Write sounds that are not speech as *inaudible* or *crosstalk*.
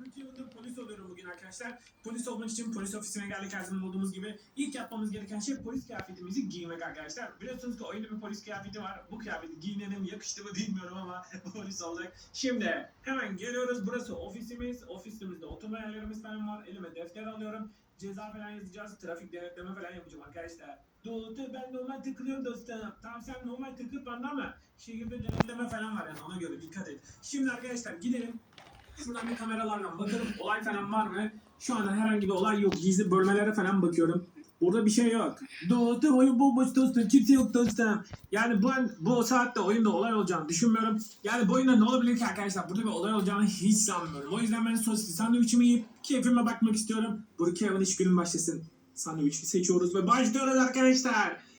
12 yılında polis oluyorum bugün arkadaşlar. Polis olmak için polis ofisine geldik her zaman olduğumuz gibi. İlk yapmamız gereken şey polis kıyafetimizi giymek arkadaşlar. Biliyorsunuz ki oyunda bir polis kıyafeti var. Bu kıyafeti giyinelim yakıştı mı bilmiyorum ama *laughs* polis olacak. Şimdi hemen geliyoruz. Burası ofisimiz. Ofisimizde oturma yerlerimiz falan var. Elime defter alıyorum. Ceza falan yazacağız. Trafik denetleme falan yapacağım arkadaşlar. Doğru ben normal tıkılıyorum dostum. Tamam sen normal tıkıl bana ama şehirde denetleme falan var yani ona göre dikkat et. Şimdi arkadaşlar gidelim. Şuradan bir kameralardan bakalım olay falan var mı? Şu anda herhangi bir olay yok. Gizli bölmelere falan bakıyorum. Burada bir şey yok. Dostum oyun bomboş dostum. Kimse yok dostum. Yani bu bu saatte oyunda olay olacağını düşünmüyorum. Yani bu oyunda ne olabilir ki arkadaşlar? Burada bir olay olacağını hiç sanmıyorum. O yüzden ben sosisli sandviçimi yiyip keyfime bakmak istiyorum. Brookhaven iş günüm başlasın. Sandviçi seçiyoruz ve başlıyoruz arkadaşlar.